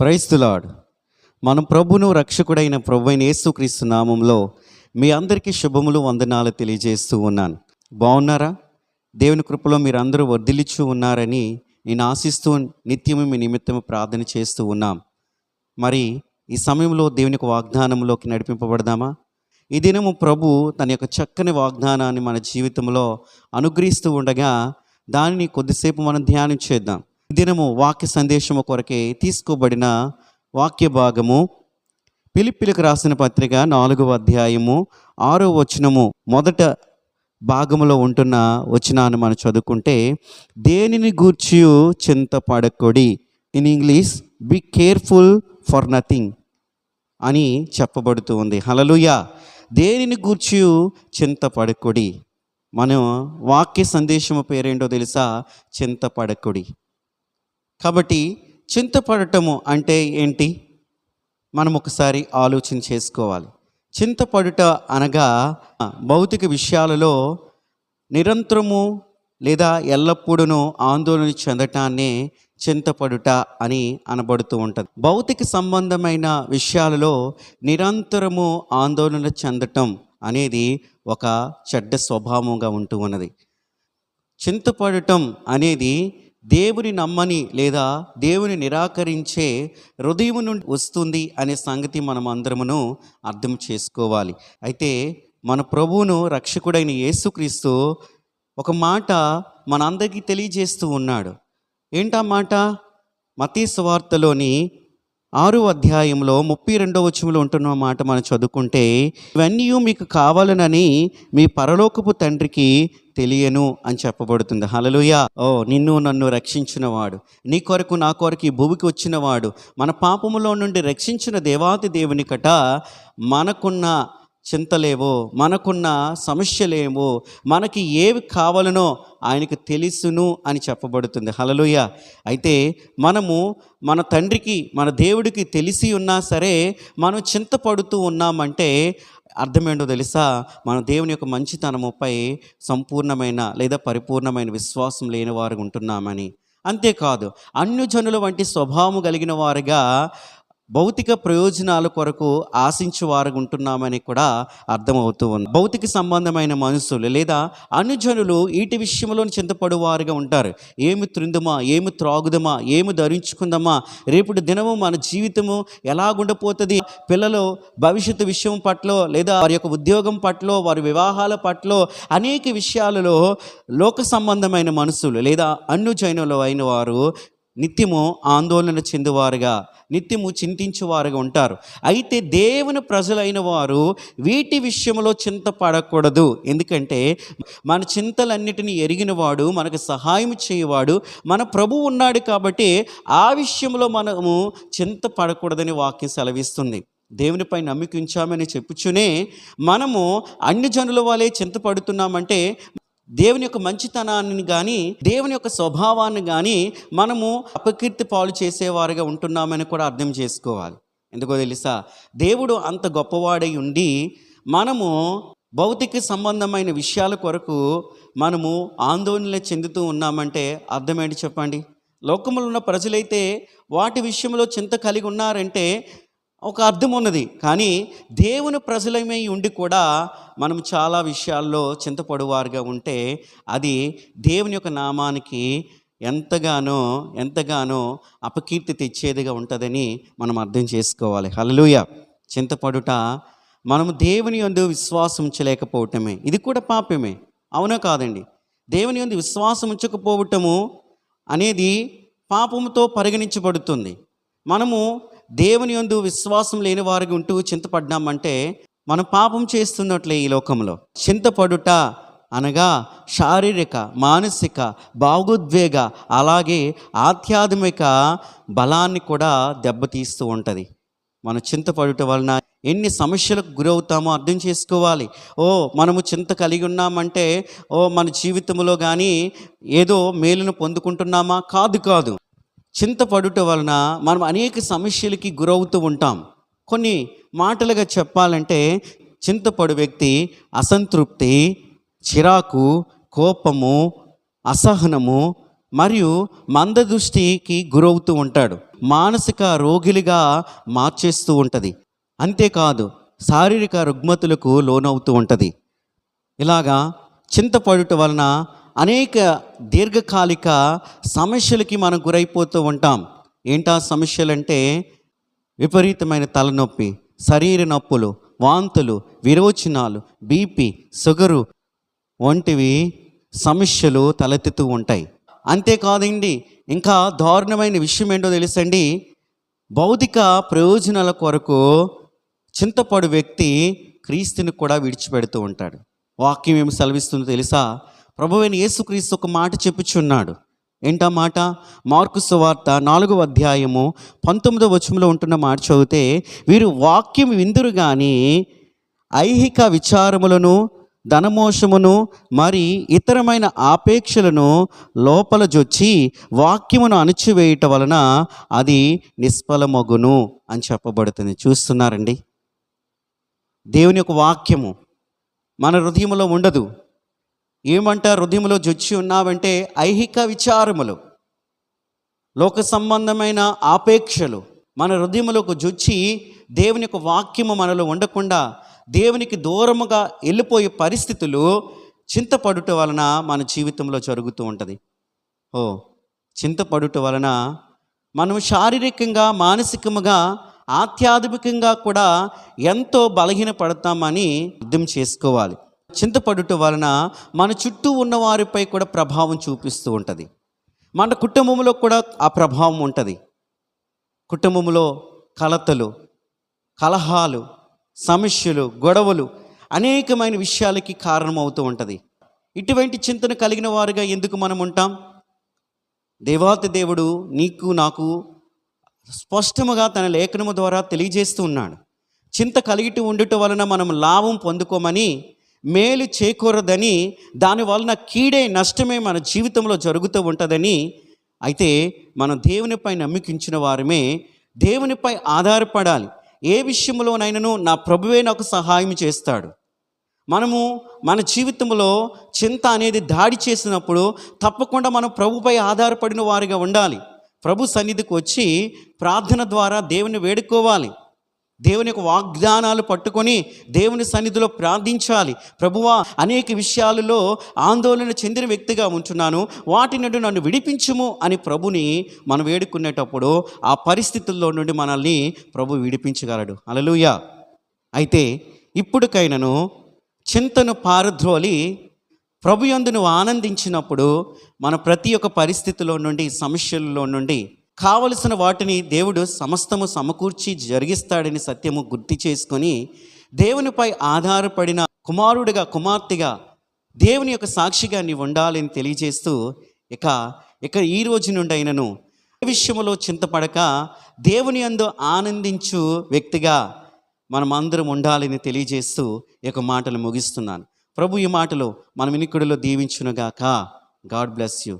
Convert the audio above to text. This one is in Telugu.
ప్రైస్తులాడ్ మన ప్రభును రక్షకుడైన ప్రభు అయిన యేసుక్రీస్తు నామంలో మీ అందరికీ శుభములు వందనాలు తెలియజేస్తూ ఉన్నాను. బాగున్నారా? దేవుని కృపలో మీరు అందరూ వర్ధిల్లిచ్చు ఉన్నారని నేను ఆశిస్తూ నిత్యము మీ నిమిత్తము ప్రార్థన చేస్తూ ఉన్నాం. మరి ఈ సమయంలో దేవుని వాగ్దానంలోకి నడిపింపబడదామా? ఈ దినము ప్రభు తన యొక్క చక్కని వాగ్దానాన్ని మన జీవితంలో అనుగ్రహిస్తూ ఉండగా దానిని కొద్దిసేపు మనం ధ్యానం చేద్దాం. దినము వాక్య సందేశము కొరకే తీసుకోబడిన వాక్య భాగము పిలిపిలకు రాసిన పత్రిక నాలుగవ అధ్యాయము ఆరో వచనము మొదట భాగములో ఉంటున్న వచనాన్ని మనం చదువుకుంటే దేనిని గూర్చి చింతపడకొడి in English be careful for nothing అని చెప్పబడుతూ ఉంది. హలలుయ దేనిని గూర్చి చింతపడకుడి మనం వాక్య సందేశము పేరేంటో తెలుసా? చింతపడకుడి కాబట్టి చింతపడటము అంటే ఏంటి? మనం ఒకసారి ఆలోచన చేసుకోవాలి. చింతపడుట అనగా భౌతిక విషయాలలో నిరంతరము లేదా ఎల్లప్పుడూ ఆందోళన చెందటాన్నే చింతపడుట అని అనబడుతూ ఉంటుంది. భౌతిక సంబంధమైన విషయాలలో నిరంతరము ఆందోళన చెందటం అనేది ఒక చెడ్డ స్వభావంగా ఉంటూ ఉన్నది. చింతపడటం అనేది దేవుని నమ్మని లేదా దేవుని నిరాకరించే హృదయం నుండి వస్తుంది అనే సంగతి మనం అందరమును అర్థం చేసుకోవాలి. అయితే మన ప్రభువును రక్షకుడైన యేసుక్రీస్తు ఒక మాట మనందరికీ తెలియజేస్తూ ఉన్నాడు. ఏంటా మాట? మతీ స్వార్తలోని ఆరు అధ్యాయంలో ముప్పై రెండో వచనంలో ఉంటున్న మాట మనం చదువుకుంటే ఇవన్నీ మీకు కావాలనని మీ పరలోకపు తండ్రికి తెలియను అని చెప్పబడుతుంది. హలలుయ ఓ నిన్ను నన్ను రక్షించినవాడు నీ కొరకు నా కొరకు ఈ భూమికి వచ్చినవాడు మన పాపములో నుండి రక్షించిన దేవాది దేవుని కట మనకున్న చింతలేవో మనకున్న సమస్యలేవో మనకి ఏవి కావాలనో ఆయనకు తెలుసును అని చెప్పబడుతుంది. హలలుయ అయితే మనము మన తండ్రికి మన దేవుడికి తెలిసి ఉన్నా సరే మనం చింతపడుతూ ఉన్నామంటే అర్థమేంటో తెలుసా? మన దేవుని యొక్క మంచితనముపై సంపూర్ణమైన లేదా పరిపూర్ణమైన విశ్వాసం లేని వారు ఉంటున్నామని. అంతేకాదు అన్యజనుల వంటి స్వభావం కలిగిన వారుగా భౌతిక ప్రయోజనాల కొరకు ఆశించు వారు ఉంటున్నామని కూడా అర్థమవుతూ ఉంది. భౌతిక సంబంధమైన మనుషులు లేదా అనుజనులు వీటి విషయంలో చింతపడువారుగా ఉంటారు. ఏమి త్రిందుమా ఏమి త్రాగుదమా? ఏమి ధరించుకుందామా? రేపటి దినము మన జీవితము ఎలాగుండపోతుంది? పిల్లలు భవిష్యత్తు విషయం పట్ల లేదా వారి యొక్క ఉద్యోగం పట్ల వారి వివాహాల పట్ల అనేక విషయాలలో లోక సంబంధమైన మనుషులు లేదా అన్యుజైనులు అయిన వారు నిత్యము ఆందోళన చెందువారుగా నిత్యము చింతించువారుగా ఉంటారు. అయితే దేవుని ప్రజలైన వారు వీటి విషయంలో చింతపడకూడదు. ఎందుకంటే మన చింతలన్నిటినీ ఎరిగినవాడు మనకు సహాయం చేయవాడు మన ప్రభు ఉన్నాడు కాబట్టి ఆ విషయంలో మనము చింతపడకూడదని వాక్యం సెలవిస్తుంది. దేవునిపై నమ్మికించామని చెప్పుచునే మనము అన్ని జనుల వాళ్ళే చింతపడుతున్నామంటే దేవుని యొక్క మంచితనాన్ని కానీ దేవుని యొక్క స్వభావాన్ని కానీ మనము అపకీర్తి పాలు చేసేవారుగా ఉంటున్నామని కూడా అర్థం చేసుకోవాలి. ఎందుకో తెలుసా? దేవుడు అంత గొప్పవాడై ఉండి మనము భౌతిక సంబంధమైన విషయాల కొరకు మనము ఆందోళన చెందుతూ ఉన్నామంటే అర్థమేంటి చెప్పండి? లోకములో ఉన్న ప్రజలైతే వాటి విషయంలో చింత కలిగి ఉన్నారంటే ఒక అర్థం ఉన్నది. కానీ దేవుని ప్రజలమై ఉండి కూడా మనం చాలా విషయాల్లో చింతపడువారుగా ఉంటే అది దేవుని యొక్క నామానికి ఎంతగానో ఎంతగానో అపకీర్తి తెచ్చేదిగా ఉంటుందని మనం అర్థం చేసుకోవాలి. హలలుయ చింతపడుట మనము దేవుని యందు విశ్వాసం ఉంచలేకపోవటమే. ఇది కూడా పాపమే. అవునా కాదండి? దేవుని యందు విశ్వాసం ఉంచకపోవటము అనేది పాపముతో పరిగణించబడుతుంది. మనము దేవుని యందు విశ్వాసం లేని వారికి ఉంటూ చింతపడ్డామంటే మనం పాపం చేస్తున్నట్లే ఈ లోకంలో. చింతపడుట అనగా శారీరక మానసిక భావోద్వేగ అలాగే ఆధ్యాత్మిక బలాన్ని కూడా దెబ్బతీస్తూ ఉంటుంది. మనం చింతపడుట వలన ఎన్ని సమస్యలకు గురవుతామో అర్థం చేసుకోవాలి. ఓ మనము చింత కలిగి ఉన్నామంటే ఓ మన జీవితంలో కానీ ఏదో మేలును పొందుకుంటున్నామా? కాదు కాదు. చింతపడుట వలన మనం అనేక సమస్యలకి గురవుతూ ఉంటాం. కొన్ని మాటలుగా చెప్పాలంటే చింతపడు వ్యక్తి అసంతృప్తి చిరాకు కోపము అసహనము మరియు మందదృష్టికి గురవుతూ ఉంటాడు. మానసిక రోగిలిగా మార్చేస్తూ ఉంటుంది. అంతేకాదు శారీరక రుగ్మతులకు లోనవుతూ ఉంటుంది. ఇలాగా చింతపడుట వలన అనేక దీర్ఘకాలిక సమస్యలకి మనం గురైపోతూ ఉంటాం. ఏంటా సమస్యలంటే విపరీతమైన తలనొప్పి శరీర నొప్పులు వాంతులు విరోచనాలు బీపీ షుగరు వంటివి సమస్యలు తలెత్తుతూ ఉంటాయి. అంతేకాదండి ఇంకా దారుణమైన విషయం ఏంటో తెలుసండి? భౌతిక ప్రయోజనాల కొరకు చింతపడు వ్యక్తి క్రీస్తుని కూడా విడిచిపెడుతూ ఉంటాడు. వాక్యం ఏమి సెలవిస్తుందో తెలుసా? ప్రభువైన యేసుక్రీస్తు ఒక మాట చెప్పుచున్నాడు. ఏంటా మాట? మార్కు సువార్త నాలుగవ అధ్యాయము పంతొమ్మిదవ వచనంలో ఉంటున్న మాట చదివితే వీరు వాక్యం విందురు కానీ ఐహిక విచారములను ధనమోషమును మరి ఇతరమైన ఆపేక్షలను లోపల జొచ్చి వాక్యమును అణచివేయట వలన అది నిష్ఫలమగును అని చెప్పబడుతుంది. చూస్తున్నారండి? దేవుని యొక్క వాక్యము మన హృదయంలో ఉండదు. ఏమంట హృదయంలో జొచ్చి ఉన్నావంటే ఐహిక విచారములు లోక సంబంధమైన ఆపేక్షలు. మన హృదయంలోకి జొచ్చి దేవుని యొక్క వాక్యము మనలో ఉండకుండా దేవునికి దూరముగా వెళ్ళిపోయే పరిస్థితులు చింతపడుట వలన మన జీవితంలో జరుగుతూ ఉంటుంది. ఓ చింతపడుట వలన మనం శారీరకంగా మానసికముగా ఆధ్యాత్మికంగా కూడా ఎంతో బలహీన పడతామని అర్థం చేసుకోవాలి. చింతపడుట వలన మన చుట్టూ ఉన్న వారిపై కూడా ప్రభావం చూపిస్తూ ఉంటుంది. మన కుటుంబంలో కూడా ఆ ప్రభావం ఉంటుంది. కుటుంబంలో కలతలు కలహాలు సమస్యలు గొడవలు అనేకమైన విషయాలకి కారణమవుతూ ఉంటుంది. ఇటువంటి చింతన కలిగిన వారుగా ఎందుకు మనం ఉంటాం? దేవాతి దేవుడు నీకు నాకు స్పష్టముగా తన లేఖనము ద్వారా తెలియజేస్తూ ఉన్నాడు. చింత కలిగిటి ఉండుట వలన మనం లాభం పొందుకోమని మేలు చేకూరదని దాని వలన కీడే నష్టమే మన జీవితంలో జరుగుతూ ఉంటుందని అయితే మనం దేవునిపై నమ్మికించిన వారమే దేవునిపై ఆధారపడాలి. ఏ విషయంలోనైనాను నా ప్రభువే నాకు సహాయం చేస్తాడు. మనము మన జీవితంలో చింత అనేది దాడి చేసినప్పుడు తప్పకుండా మనం ప్రభుపై ఆధారపడిన వారిగా ఉండాలి. ప్రభు సన్నిధికి వచ్చి ప్రార్థన ద్వారా దేవుని వేడుకోవాలి. దేవుని యొక్క వాగ్దానాలు పట్టుకొని దేవుని సన్నిధిలో ప్రార్థించాలి. ప్రభువా అనేక విషయాలలో ఆందోళన చెందిన వ్యక్తిగా ఉంటున్నాను. వాటి నుండి నన్ను విడిపించుము అని ప్రభుని మనం వేడుకునేటప్పుడు ఆ పరిస్థితుల్లో నుండి మనల్ని ప్రభు విడిపించగలడు. అలలుయ అయితే ఇప్పటికైనాను చింతను పారద్రోలి ప్రభు యందు నువ్వు ఆనందించినప్పుడు మన ప్రతి ఒక్క పరిస్థితిలో నుండి సమస్యల్లో నుండి కావలసిన వాటిని దేవుడు సమస్తము సమకూర్చి జరిగిస్తాడని సత్యము గుర్తు చేసుకొని దేవునిపై ఆధారపడిన కుమారుడిగా కుమార్తెగా దేవుని యొక్క సాక్షిగా నీవు ఉండాలని తెలియజేస్తూ ఇక ఇక ఈ రోజు నుండి అయినను విషయంలో చింతపడక దేవుని యందు ఆనందించు వ్యక్తిగా మనం అందరం ఉండాలని తెలియజేస్తూ ఈ యొక్క మాటలు ముగిస్తున్నాను. ప్రభు ఈ మాటలు మనం ఇనికుడిలో దీవించునుగాక. God bless you